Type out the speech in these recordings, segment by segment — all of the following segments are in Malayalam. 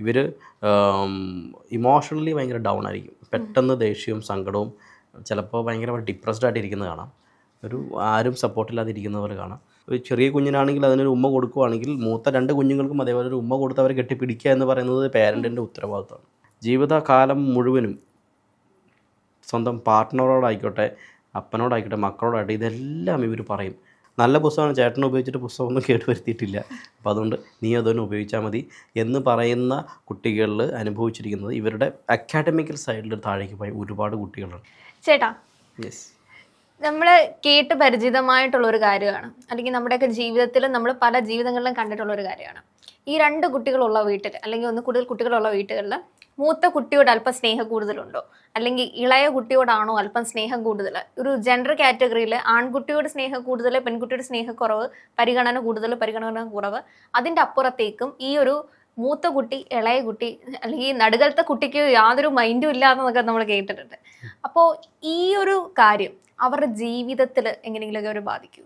ഇവർ ഇമോഷണലി ഭയങ്കര ഡൗൺ ആയിരിക്കും. പെട്ടെന്ന് ദേഷ്യവും സങ്കടവും ചിലപ്പോൾ ഭയങ്കര ഡിപ്രസ്ഡ് ആയിട്ട് ഇരിക്കുന്നത് കാണാം. ഒരു ആരും സപ്പോർട്ടില്ലാതെ ഇരിക്കുന്ന കാണാം. ഒരു ചെറിയ കുഞ്ഞിനാണെങ്കിൽ അതിനൊരു ഉമ്മ കൊടുക്കുവാണെങ്കിൽ മൂത്ത രണ്ട് കുഞ്ഞുങ്ങൾക്കും അതേപോലെ ഒരു ഉമ്മ കൊടുത്ത് അവരെ കെട്ടിപ്പിടിക്കുക എന്ന് പറയുന്നത് പേരന്റിന്റെ ഉത്തരവാദിത്തമാണ് ജീവിതകാലം മുഴുവനും സ്വന്തം പാർട്ട്ണറോടായിക്കോട്ടെ അപ്പനോടായിക്കോട്ടെ മക്കളോടായിക്കോട്ടെ ഇതെല്ലാം ഇവർ പറയും. നല്ല പുസ്തകമാണ്. ചേട്ടൻ ഉപയോഗിച്ചിട്ട് പുസ്തകമൊന്നും കേട്ടുവരുത്തിയിട്ടില്ല അപ്പോൾ അതുകൊണ്ട് നീ അതൊന്നും ഉപയോഗിച്ചാൽ മതി എന്ന് പറയുന്ന കുട്ടികളിൽ അനുഭവിച്ചിരിക്കുന്നത് ഇവരുടെ അക്കാഡമിക്കൽ സൈഡിൽ താഴേക്ക് പോയി ഒരുപാട് കുട്ടികളുണ്ട് ചേട്ടാ യെസ് നമ്മൾ കേട്ട് പരിചിതമായിട്ടുള്ള ഒരു കാര്യമാണ്. അല്ലെങ്കിൽ നമ്മുടെയൊക്കെ ജീവിതത്തിൽ നമ്മൾ പല ജീവിതങ്ങളിലും കണ്ടിട്ടുള്ള ഒരു കാര്യമാണ്. ഈ രണ്ട് കുട്ടികളുള്ള വീട്ടിൽ അല്ലെങ്കിൽ ഒന്ന് കൂടുതൽ കുട്ടികളുള്ള വീട്ടുകളിൽ മൂത്ത കുട്ടിയോട് അല്പം സ്നേഹം കൂടുതലുണ്ടോ? അല്ലെങ്കിൽ ഇളയ കുട്ടിയോടാണോ അല്പം സ്നേഹം കൂടുതൽ? ഒരു ജെൻഡർ കാറ്റഗറിയിൽ ആൺകുട്ടിയോട് സ്നേഹം കൂടുതൽ പെൺകുട്ടിയുടെ സ്നേഹക്കുറവ് പരിഗണന കൂടുതൽ പരിഗണന കുറവ്. അതിന്റെ അപ്പുറത്തേക്കും ഈ ഒരു മൂത്ത കുട്ടി ഇളയ കുട്ടി അല്ലെങ്കിൽ നടുകലത്തെ കുട്ടിക്ക് യാതൊരു മൈൻഡും ഇല്ലാന്നൊക്കെ നമ്മൾ കേട്ടിട്ടുണ്ട്. അപ്പോൾ ഈ ഒരു കാര്യം അവരുടെ ജീവിതത്തിൽ എങ്ങനെയെങ്കിലുമൊക്കെ അവർ ബാധിക്കൂ?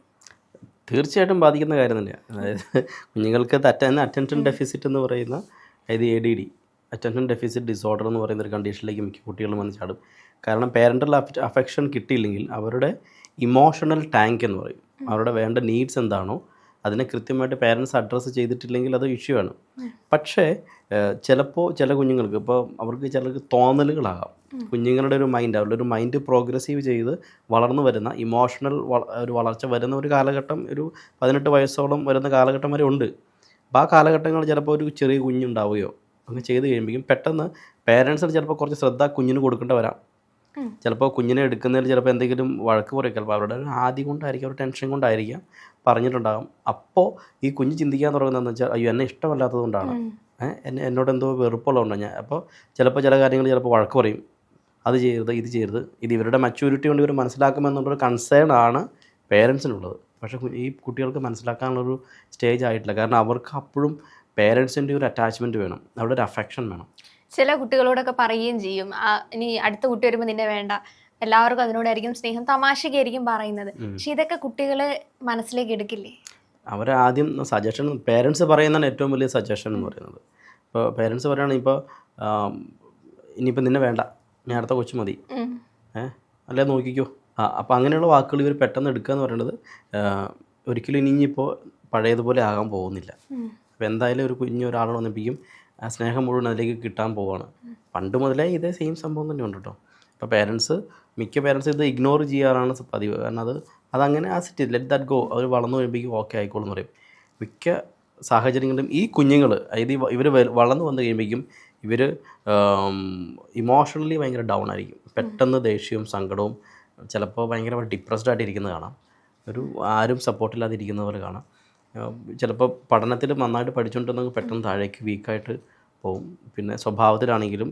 തീർച്ചയായിട്ടും ബാധിക്കുന്ന കാര്യം തന്നെയാണ് അതായത് കുഞ്ഞുങ്ങൾക്ക് അറ്റൻ അറ്റൻഷൻ ഡെഫിസിറ്റ് എന്ന് പറയുന്ന അതായത് A D D attention deficit disorder എന്ന് പറയുന്ന ഒരു കണ്ടീഷനിലേക്ക് മിക്ക കുട്ടികളും വന്ന് ചാടും. കാരണം പേരന്റൽ അഫെക്ഷൻ കിട്ടിയില്ലെങ്കിൽ അവരുടെ ഇമോഷണൽ ടാങ്ക് എന്ന് പറയും. അവരുടെ വേണ്ട നീഡ്സ് എന്താണോ അതിനെ കൃത്യമായിട്ട് പേരൻസ് അഡ്രസ്സ് ചെയ്തിട്ടില്ലെങ്കിൽ അത് ഇഷ്യൂ ആണ്. പക്ഷേ ചിലപ്പോൾ ചില കുഞ്ഞുങ്ങൾക്ക് ഇപ്പോൾ അവർക്ക് ചിലർക്ക് തോന്നലുകളാകാം. കുഞ്ഞുങ്ങളുടെ ഒരു മൈൻഡ് അവരുടെ ഒരു മൈൻഡ് പ്രോഗ്രസീവ് ചെയ്ത് വളർന്നു വരുന്ന ഇമോഷണൽ ഒരു വളർച്ച വരുന്ന ഒരു കാലഘട്ടം ഒരു പതിനെട്ട് വയസ്സോളം വരുന്ന കാലഘട്ടം വരെ ഉണ്ട്. അപ്പോൾ ആ കാലഘട്ടങ്ങൾ ചിലപ്പോൾ ഒരു ചെറിയ കുഞ്ഞുണ്ടാവുകയോ അങ്ങനെ ചെയ്ത് കഴിയുമ്പോഴേക്കും പെട്ടെന്ന് പേരൻസിന് ചിലപ്പോൾ കുറച്ച് ശ്രദ്ധ കുഞ്ഞിന് കൊടുക്കേണ്ട വരാം. ചിലപ്പോൾ കുഞ്ഞിനെ എടുക്കുന്നതിൽ ചിലപ്പോൾ എന്തെങ്കിലും വഴക്ക് പറയും ചിലപ്പോൾ അവരുടെ ഒരു ആദ്യം കൊണ്ടായിരിക്കും അവർ ടെൻഷൻ കൊണ്ടായിരിക്കാം പറഞ്ഞിട്ടുണ്ടാകും. അപ്പോൾ ഈ കുഞ്ഞ് ചിന്തിക്കാൻ തുടങ്ങുന്നതെന്ന് വെച്ചാൽ അയ്യോ എന്നെ ഇഷ്ടമല്ലാത്തത് കൊണ്ടാണ്. എന്നെ എന്നോട് എന്തോ വെറുപ്പുള്ളതുകൊണ്ടാണ് ഞാൻ. അപ്പോൾ ചിലപ്പോൾ ചില കാര്യങ്ങൾ ചിലപ്പോൾ വഴക്ക് പറയും. അത് ചെയ്യരുത് ഇത് ചെയ്യരുത്. ഇത് ഇവരുടെ മച്യൂരിറ്റി കൊണ്ട് ഇവർ മനസ്സിലാക്കുമെന്നുള്ളൊരു കൺസേൺ ആണ് പേരൻസിനുള്ളത് പക്ഷേ ഈ കുട്ടികൾക്ക് മനസ്സിലാക്കാനുള്ളൊരു സ്റ്റേജ് ആയിട്ടില്ല. കാരണം അവർക്ക് അപ്പോഴും പേരൻസിന്റെ ഒരു അറ്റാച്ച്മെന്റ് വേണം. അവിടെ ഒരു അഫെക്ഷൻ വേണം. ചില കുട്ടികളോടൊക്കെ പറയുകയും ചെയ്യും "ആ, ഇനി അടുത്ത കുട്ടി വരുമ്പോൾ നിന്നെ വേണ്ട. എല്ലാവർക്കും അതിനോടായിരിക്കും സ്നേഹം. തമാശക്കായിരിക്കും പറയുന്നത്. പക്ഷെ ഇതൊക്കെ കുട്ടികൾ മനസ്സിലേക്ക് എടുക്കില്ലേ? അവർ ആദ്യം സജഷൻ പേരൻസ് പറയുന്നതാണ് ഏറ്റവും വലിയ സജഷൻ എന്ന് പറയുന്നത്. ഇപ്പോൾ പേരൻസ് പറയുകയാണെങ്കിൽ ഇപ്പോൾ ഇനിയിപ്പോൾ നിന്നെ വേണ്ട. ഞാൻ അടുത്ത കൊച്ചു മതി. ഏഹ് അല്ലേ നോക്കിക്കോ. ആ അപ്പോൾ അങ്ങനെയുള്ള വാക്കുകൾ ഇവർ പെട്ടെന്ന് എടുക്കുക എന്ന് പറയുന്നത് ഒരിക്കലും ഇനി ഇനിയിപ്പോൾ പഴയതുപോലെ ആകാൻ പോകുന്നില്ല. അപ്പോൾ എന്തായാലും ഒരു കുഞ്ഞു ഒരാളെ വന്നിപ്പിക്കും ആ സ്നേഹം മുഴുവൻ അതിലേക്ക് കിട്ടാൻ പോവാണ്. പണ്ട് മുതലേ ഇതേ സെയിം സംഭവം തന്നെ ഉണ്ട് കേട്ടോ. അപ്പോൾ പേരൻസ് മിക്ക പേരൻസ് ഇത് ഇഗ്നോർ ചെയ്യാറാണ് പതിവ്. കാരണം അത് അതങ്ങനെ ആ സിറ്റി ലെറ്റ് ദാറ്റ് ഗോ അവർ വളർന്നു കഴിയുമ്പോഴേക്കും ഓക്കെ ആയിക്കോളും എന്ന് പറയും. മിക്ക സാഹചര്യങ്ങളിലും ഈ കുഞ്ഞുങ്ങൾ അതായത് ഇവർ വളർന്നു വന്നു കഴിയുമ്പോഴേക്കും ഇവർ ഇമോഷണലി ഭയങ്കര ഡൗൺ ആയിരിക്കും. പെട്ടെന്ന് ദേഷ്യവും സങ്കടവും ചിലപ്പോൾ ഭയങ്കരമായിട്ട് ഡിപ്രസ്ഡ് ആയിട്ടിരിക്കുന്നത് കാണാം. ഒരു ആരും സപ്പോർട്ടില്ലാതെ ഇരിക്കുന്ന പോലെ കാണാം. ചിലപ്പോൾ പഠനത്തിൽ നന്നായിട്ട് പഠിച്ചുകൊണ്ടിരുന്നെങ്കിൽ പെട്ടെന്ന് താഴേക്ക് വീക്കായിട്ട് പോവും. പിന്നെ സ്വഭാവത്തിലാണെങ്കിലും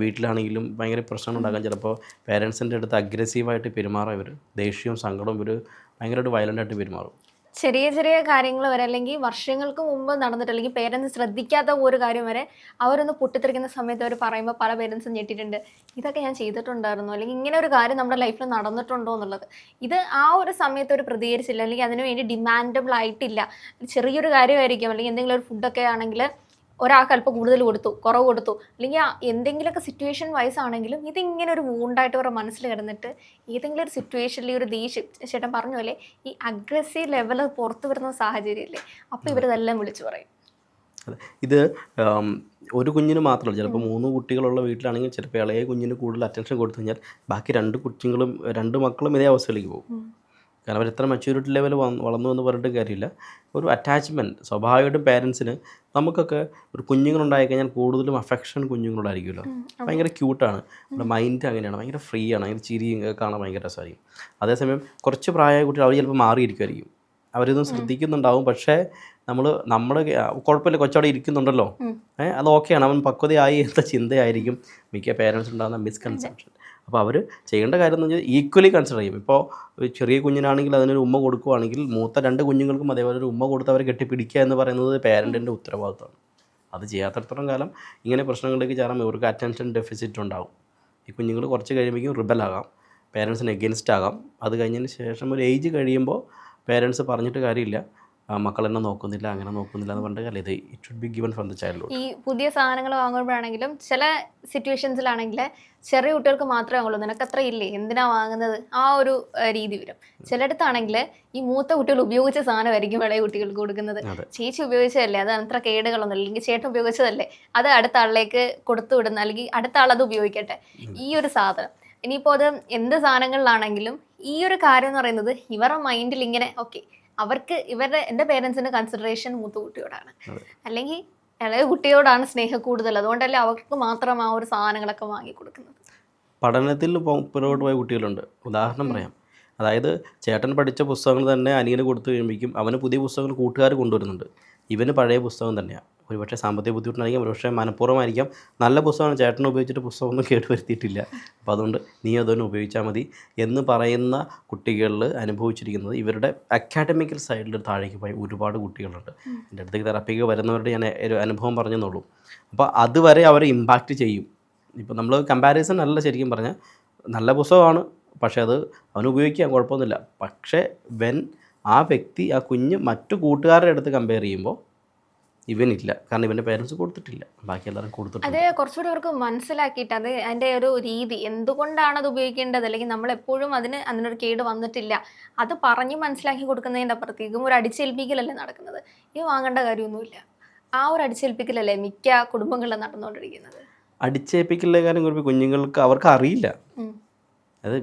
വീട്ടിലാണെങ്കിലും ഭയങ്കര പ്രശ്നം ഉണ്ടാക്കാൻ ചിലപ്പോൾ പേരൻസിന്റെ അടുത്ത് അഗ്രസീവായിട്ട് പെരുമാറാം ഇവർ ദേഷ്യവും സങ്കടവും ഇവർ ഭയങ്കരമായിട്ട് വയലന്റായിട്ട് പെരുമാറും. ചെറിയ ചെറിയ കാര്യങ്ങൾ വരെ അല്ലെങ്കിൽ വർഷങ്ങൾക്ക് മുമ്പ് നടന്നിട്ട് അല്ലെങ്കിൽ പേരൻസ് ശ്രദ്ധിക്കാത്ത ഒരു കാര്യം വരെ അവരൊന്ന് പൊട്ടിത്തെറിക്കുന്ന സമയത്ത് അവർ പറയുമ്പോൾ പല പേരൻസും ഞെട്ടിയിട്ടുണ്ട്. ഇതൊക്കെ ഞാൻ ചെയ്തിട്ടുണ്ടായിരുന്നു. അല്ലെങ്കിൽ ഇങ്ങനെ ഒരു കാര്യം നമ്മുടെ ലൈഫിൽ നടന്നിട്ടുണ്ടോ എന്നുള്ളത്. ഇത് ആ ഒരു സമയത്ത് ഒരു പ്രതികരിച്ചില്ല. അല്ലെങ്കിൽ അതിനു വേണ്ടി ഡിമാൻഡബിൾ ആയിട്ടില്ല. ചെറിയൊരു കാര്യമായിരിക്കും. അല്ലെങ്കിൽ എന്തെങ്കിലും ഒരു ഫുഡൊക്കെ ആണെങ്കിൽ ഒരാൾക്ക് അല്പം കൂടുതൽ കൊടുത്തു കുറവ് കൊടുത്തു. അല്ലെങ്കിൽ എന്തെങ്കിലുമൊക്കെ സിറ്റുവേഷൻ വൈസ് ആണെങ്കിലും ഇതിങ്ങനെ ഒരു വൂണ്ടായിട്ട് അവരുടെ മനസ്സിൽ കിടന്നിട്ട് ഏതെങ്കിലും ഒരു സിറ്റുവേഷനിൽ ഒരു ദേഷ്യം ചേട്ടൻ പറഞ്ഞ പോലെ ഈ അഗ്രസീവ് ലെവൽ പുറത്തു വരുന്ന സാഹചര്യമില്ലേ അപ്പോൾ ഇവരിതെല്ലാം വിളിച്ചു പറയും. ഇത് ഒരു കുഞ്ഞിന് മാത്രമല്ല. ചിലപ്പോൾ മൂന്ന് കുട്ടികളുള്ള വീട്ടിലാണെങ്കിൽ ചിലപ്പോൾ ഇളയ കുഞ്ഞിന് കൂടുതൽ അറ്റൻഷൻ കൊടുത്തു കഴിഞ്ഞാൽ ബാക്കി രണ്ട് കുട്ടികളും രണ്ട് മക്കളും ഇതേ അവസ്ഥയിലേക്ക് പോകും. കാരണം അവർ എത്ര മെച്യൂരിറ്റി ലെവൽ വളർന്നു എന്ന് പറഞ്ഞിട്ട് കാര്യമില്ല. ഒരു അറ്റാച്ച്മെന്റ് സ്വാഭാവികമായിട്ടും പേരൻസിന് നമുക്കൊക്കെ ഒരു കുഞ്ഞുങ്ങളുണ്ടായി കഴിഞ്ഞാൽ കൂടുതലും അഫെക്ഷൻ കുഞ്ഞുങ്ങളോടായിരിക്കുമല്ലോ. ഭയങ്കര ക്യൂട്ടാണ് നമ്മുടെ മൈൻഡ് അങ്ങനെയാണ്. ഭയങ്കര ഫ്രീ ആണ്. ഭയങ്കര ചിരിയും കാണാൻ ഭയങ്കര രസമായിരിക്കും. അതേസമയം കുറച്ച് പ്രായമായ കുട്ടികൾ അവർ ചിലപ്പോൾ മാറിയിരിക്കുമായിരിക്കും. അവരിതൊന്നും ശ്രദ്ധിക്കുന്നുണ്ടാവും. പക്ഷേ നമ്മൾ നമ്മുടെ കുഴപ്പമില്ല. കൊച്ചവിടെ ഇരിക്കുന്നുണ്ടല്ലോ. ഏഹ് അത് ഓക്കെയാണ് അവൻ പക്വതയായി എന്ന ചിന്തയായിരിക്കും മിക്ക പേരൻസ് ഉണ്ടാകുന്ന മിസ്കൺസെപ്ഷൻ അപ്പോൾ അവർ ചെയ്യേണ്ട കാര്യം എന്ന് വെച്ചാൽ ഈക്വലി കൺസിഡർ ചെയ്യും. ഇപ്പോൾ ചെറിയ കുഞ്ഞിനാണെങ്കിൽ അതിനൊരു ഉമ്മ കൊടുക്കുവാണെങ്കിൽ മൂത്ത രണ്ട് കുഞ്ഞുങ്ങൾക്കും അതേപോലെ ഒരു ഉമ്മ കൊടുത്ത് അവരെ കെട്ടിപ്പിടിക്കുക എന്ന് പറയുന്നത് പേരന്റിന്റെ ഉത്തരവാദിത്തമാണ് അത് ചെയ്യാത്തടത്തോളം കാലം ഇങ്ങനെ പ്രശ്നങ്ങളിലേക്ക് ചേരാൻ ഇവർക്ക് അറ്റൻഷൻ ഡെഫിസിറ്റ് ഉണ്ടാകും ഈ കുഞ്ഞുങ്ങൾ കുറച്ച് കഴിയുമ്പോഴേക്കും റിബലാകാം പേരൻസിന് എഗെയിൻസ്റ്റ് ആകാം. അത് കഴിഞ്ഞതിന് ശേഷം ഒരു ഏജ് കഴിയുമ്പോൾ പേരൻസ് പറഞ്ഞിട്ട് കാര്യമില്ല. മക്കൾ എന്നെ നോക്കുന്നില്ല അങ്ങനെ നോക്കുന്നില്ല എന്ന് പറഞ്ഞാൽ ഇത് it should be given from the childhood ഈ പുതിയ സാധനങ്ങൾ വാങ്ങുമ്പോഴാണെങ്കിലും ചില സിറ്റുവേഷൻസിലാണെങ്കിൽ ചെറിയ കുട്ടികൾക്ക് മാത്രമേ വാങ്ങുള്ളൂ. നിനക്ക് അത്ര ഇല്ലേ? എന്തിനാ വാങ്ങുന്നത്? ആ ഒരു രീതി വരും. ചിലയിടത്താണെങ്കിൽ ഈ മൂത്ത കുട്ടികൾ ഉപയോഗിച്ച സാധനമായിരിക്കും ഇളയ കുട്ടികൾക്ക് കൊടുക്കുന്നത്. ചേച്ചി ഉപയോഗിച്ചതല്ലേ? അത് അത്ര കേടുകളൊന്നും അല്ലെങ്കിൽ ചേട്ടൻ ഉപയോഗിച്ചതല്ലേ? അത് അടുത്ത ആളിലേക്ക് കൊടുത്തു വിടുന്ന അല്ലെങ്കിൽ അടുത്ത ആൾ അത് ഉപയോഗിക്കട്ടെ. ഈ ഒരു സാധനം. ഇനിയിപ്പോൾ അത് എന്ത് സാധനങ്ങളിലാണെങ്കിലും ഈ ഒരു കാര്യം എന്ന് പറയുന്നത് ഇവരുടെ മൈൻഡിൽ ഇങ്ങനെ ഓക്കെ അവർക്ക് ഇവരുടെ എന്റെ പേരൻസിന്റെ കൺസിഡറേഷൻ മൂത്ത കുട്ടിയോടാണ്. അല്ലെങ്കിൽ ഇളയ കുട്ടിയോടാണ് സ്നേഹം കൂടുതൽ. അതുകൊണ്ടല്ലേ അവർക്ക് മാത്രം ആ ഒരു സാധനങ്ങളൊക്കെ വാങ്ങി കൊടുക്കുന്നത്. പഠനത്തിൽ പുറകോട്ട് പോയ കുട്ടികളുണ്ട്. ഉദാഹരണം പറയാം. അതായത് ചേട്ടൻ പഠിച്ച പുസ്തകങ്ങൾ തന്നെ അനിയന് കൊടുത്തു കഴിയുമ്പോഴേക്കും അവന് പുതിയ പുസ്തകങ്ങൾ കൂട്ടുകാർ കൊണ്ടുവരുന്നുണ്ട്. ഇവന് പഴയ പുസ്തകം തന്നെയാണ് ഒരുപക്ഷെ സാമ്പത്തിക ബുദ്ധിമുട്ടായിരിക്കാം ഒരുപക്ഷെ മനഃപൂർവമായിരിക്കാം. നല്ല പുസ്തകമാണ് ചേട്ടൻ ഉപയോഗിച്ചിട്ട് പുസ്തകമൊന്നും കേടുവരുത്തിയിട്ടില്ല. അപ്പോൾ അതുകൊണ്ട് നീ അതൊന്നും ഉപയോഗിച്ചാൽ മതി എന്ന് പറയുന്ന കുട്ടികളിൽ അനുഭവിച്ചിരിക്കുന്നത് ഇവരുടെ അക്കാഡമിക്കൽ സൈഡിൽ താഴേക്ക് പോയി ഒരുപാട് കുട്ടികളുണ്ട്. എന്റെ അടുത്തേക്ക് തെറപ്പിക്ക് വരുന്നവരുടെ ഞാൻ ഒരു അനുഭവം പറഞ്ഞെന്നുള്ളൂ അപ്പോൾ അതുവരെ അവരെ ഇമ്പാക്റ്റ് ചെയ്യും. ഇപ്പോൾ നമ്മൾ കമ്പാരിസൺ അല്ല ശരിക്കും പറഞ്ഞാൽ നല്ല പുസ്തകമാണ് പക്ഷേ അത് അവന് ഉപയോഗിക്കാൻ കുഴപ്പമൊന്നുമില്ല. പക്ഷേ വെൻ ആ വ്യക്തി ആ കുഞ്ഞ് മറ്റു കൂട്ടുകാരുടെ അടുത്ത് കമ്പയർ ചെയ്യുമ്പോൾ ഇവനില്ല. കാരണം ഇവന്റെ പേരൻസ് കൊടുത്തിട്ടില്ല. ബാക്കി എല്ലാവരും കൊടുത്തിട്ടുണ്ട്. അത് കുറച്ചുകൂടി അവർക്ക് മനസ്സിലാക്കിയിട്ട് അത് അതിന്റെ ഒരു രീതി. എന്തുകൊണ്ടാണ് അത് ഉപയോഗിക്കേണ്ടത്? അല്ലെങ്കിൽ നമ്മൾ എപ്പോഴും അതിന് അതിനൊരു കേട് വന്നിട്ടില്ല. അത് പറഞ്ഞ് മനസ്സിലാക്കി കൊടുക്കുന്നതിന്റെ അപ്പുറത്തേക്കും ഒരു അടിച്ചേൽപ്പിക്കലല്ലേ നടക്കുന്നത്. ഇത് വാങ്ങേണ്ട കാര്യമൊന്നുമില്ല. ആ ഒരു അടിച്ചേൽപ്പിക്കലല്ലേ മിക്ക കുടുംബങ്ങളിലും നടന്നുകൊണ്ടിരിക്കുന്നത്? അടിച്ചേൽപ്പിക്കലുള്ള കാര്യം കുഞ്ഞുങ്ങൾക്ക് അവർക്ക് അറിയില്ല. അത്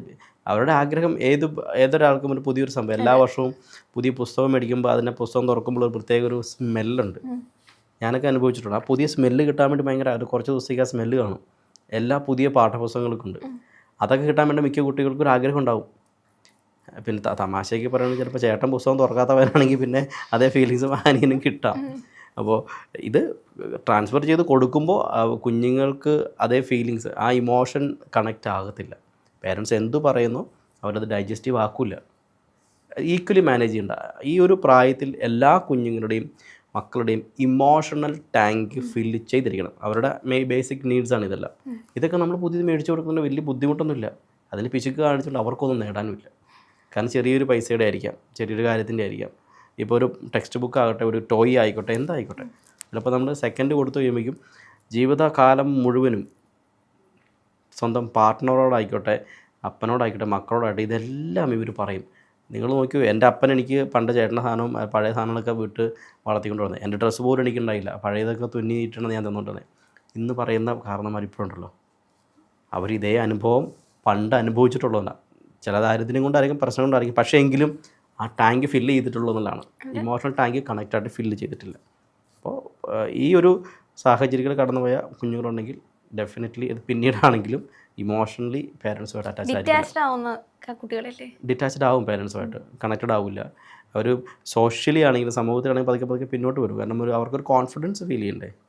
അവരുടെ ആഗ്രഹം ഏത് ഏതൊരാൾക്കും ഒരു പുതിയൊരു സംഭവം. എല്ലാ വർഷവും പുതിയ പുസ്തകം മേടിക്കുമ്പോൾ അതിന്റെ പുസ്തകം തുറക്കുമ്പോൾ ഒരു പ്രത്യേക ഒരു സ്മെല്ലുണ്ട്. ഞാനൊക്കെ അനുഭവിച്ചിട്ടുണ്ട്. ആ പുതിയ സ്മെല്ല് കിട്ടാൻ വേണ്ടി ഭയങ്കര ഒരു കുറച്ച് ദിവസത്തേക്ക് ആ സ്മെല്ല് കാണും. എല്ലാ പുതിയ പാഠപുസ്തകങ്ങൾക്കുണ്ട്. അതൊക്കെ കിട്ടാൻ വേണ്ടി മിക്ക കുട്ടികൾക്കും ഒരു ആഗ്രഹം ഉണ്ടാവും. പിന്നെ തമാശയ്ക്ക് പറയുകയാണെങ്കിൽ ചിലപ്പോൾ ചേട്ടൻ പുസ്തകം തുറക്കാത്തവരാണെങ്കിൽ പിന്നെ അതേ ഫീലിങ്സ് ആനിയനും കിട്ടാം. അപ്പോൾ ഇത് ട്രാൻസ്ഫർ ചെയ്ത് കൊടുക്കുമ്പോൾ കുഞ്ഞുങ്ങൾക്ക് അതേ ഫീലിങ്സ് ആ ഇമോഷൻ കണക്റ്റ് ആകത്തില്ല. പേരൻസ് എന്തു പറയുന്നു അവരത് ഡൈജസ്റ്റീവ് ആക്കില്ല ഈക്വലി മാനേജ് ചെയ്യേണ്ട. ഈ ഒരു പ്രായത്തിൽ എല്ലാ കുഞ്ഞുങ്ങളുടെയും മക്കളുടെയും ഇമോഷണൽ ടാങ്ക് ഫില്ല് ചെയ്തിരിക്കണം. അവരുടെ മെയ് ബേസിക് നീഡ്സ് ആണ് ഇതെല്ലാം. ഇതൊക്കെ നമ്മൾ പുതിയത് മേടിച്ചു കൊടുക്കുന്നതിന് വലിയ ബുദ്ധിമുട്ടൊന്നുമില്ല. അതിൽ പിശുക്ക് കാണിച്ചുകൊണ്ട് അവർക്കൊന്നും നേടാനുമില്ല. കാരണം ചെറിയൊരു പൈസയുടെ ആയിരിക്കാം ചെറിയൊരു കാര്യത്തിന്റെ ആയിരിക്കാം. ഇപ്പോൾ ഒരു ടെക്സ്റ്റ് ബുക്ക് ആകട്ടെ ഒരു ടോയ് ആയിക്കോട്ടെ എന്തായിക്കോട്ടെ. ചിലപ്പോൾ നമ്മൾ സെക്കൻഡ് കൊടുത്തു കഴിയുമ്പോഴേക്കും ജീവിതകാലം മുഴുവനും സ്വന്തം പാർട്ട്ണറോടായിക്കോട്ടെ അപ്പനോടായിക്കോട്ടെ മക്കളോടായിക്കോട്ടെ ഇതെല്ലാം ഇവർ പറയും. നിങ്ങൾ നോക്കിയോ എന്റെ അപ്പൻ എനിക്ക് പണ്ട് ചേട്ടന്റെ സാധനവും പഴയ സാധനങ്ങളൊക്കെ വിട്ട് വളർത്തിക്കൊണ്ട് വന്നത് എന്റെ ഡ്രസ്സ് പോലും എനിക്കുണ്ടായില്ല പഴയതൊക്കെ തുന്നിയിട്ടാണ് ഞാൻ തന്നുകൊണ്ടത് ഇന്ന് പറയുന്ന കാരണന്മാർ ഇപ്പോഴുണ്ടല്ലോ അവർ ഇതേ അനുഭവം പണ്ട് അനുഭവിച്ചിട്ടുള്ളതല്ല. ചില ദാരിദ്ര്യം കൊണ്ടായിരിക്കും പ്രശ്നം കൊണ്ടായിരിക്കും. പക്ഷേ എങ്കിലും ആ ടാങ്ക് ഫില്ല് ചെയ്തിട്ടുള്ളൂ എന്നുള്ളതാണ്. ഇമോഷണൽ ടാങ്ക് കണക്റ്റായിട്ട് ഫില്ല് ചെയ്തിട്ടില്ല. അപ്പോൾ ഈ ഒരു സാഹചര്യങ്ങൾ കടന്നുപോയ കുഞ്ഞുങ്ങളുണ്ടെങ്കിൽ ഡെഫിനറ്റ്ലി ഇത് പിന്നീടാണെങ്കിലും ഇമോഷണലി പേരൻസുമായിട്ട് അറ്റാച്ച് ആയിരിക്കും. ഡിറ്റാച്ച്ഡ് ആവും പേരൻസുമായിട്ട് കണക്റ്റഡ് ആവില്ല അവർ സോഷ്യലി ആണെങ്കിലും സമൂഹത്തിലാണെങ്കിലും പതുക്കെ പതുക്കെ പിന്നോട്ട് വരും. കാരണം ഒരു അവർക്കൊരു കോൺഫിഡൻസ് ഫീൽ ചെയ്യണ്ടേ?